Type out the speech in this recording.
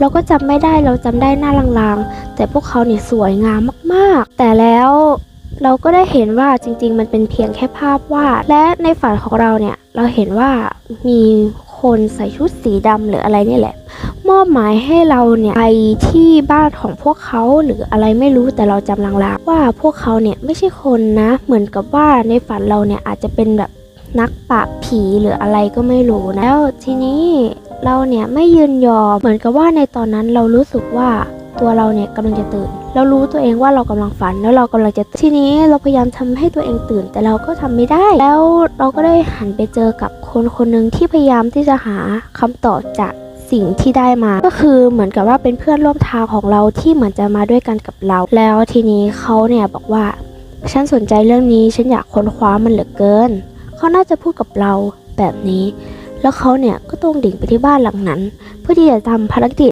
เราก็จำไม่ได้เราจำได้หน้าลางๆ แต่พวกเขาเนี่ยสวยงามมากๆ แต่แล้วเราก็ได้เห็นว่าจริง ๆ มันเป็นเพียงแค่ภาพวาด และในฝันของเราเนี่ยเราเห็นว่ามีคนใส่ชุดสีดำหรืออะไรนี่แหละ มอบหมายให้เราเนี่ยไปที่บ้านของพวกเขาหรืออะไรไม่รู้แต่เราจำลางๆว่าพวกเขาเนี่ยไม่ใช่คนนะ เหมือนกับว่าในฝันเราเนี่ยอาจจะเป็นแบบนักปราบผีหรืออะไรก็ไม่รู้นะแล้วทีนี้ เราเนี่ยไม่ยืนยอมเหมือนกับว่าในตอนนั้นเรารู้สึกว่าตัวเราเนี่ยกำลังจะตื่น เรารู้ตัวเองว่าเรากำลังฝันแล้วเรากำลังจะทีนี้เราพยายามทำให้ตัวเองตื่น แต่เราก็ทำไม่ได้ แล้วเราก็ได้หันไปเจอกับคนคนหนึ่งที่พยายามที่จะหาคำตอบจากสิ่งที่ได้มา ก็คือเหมือนกับว่าเป็นเพื่อนร่วมทางของเราที่เหมือนจะมาด้วยกันกับเรา แล้วทีนี้เขาเนี่ยบอกว่า ฉันสนใจเรื่องนี้ฉันอยากค้นคว้ามันเหลือเกินเขาน่าจะพูดกับเราแบบนี้ แล้วเขาเนี่ยก็ตรงดิ่งไปที่บ้านหลังนั้น เพื่อที่จะทำภารกิจ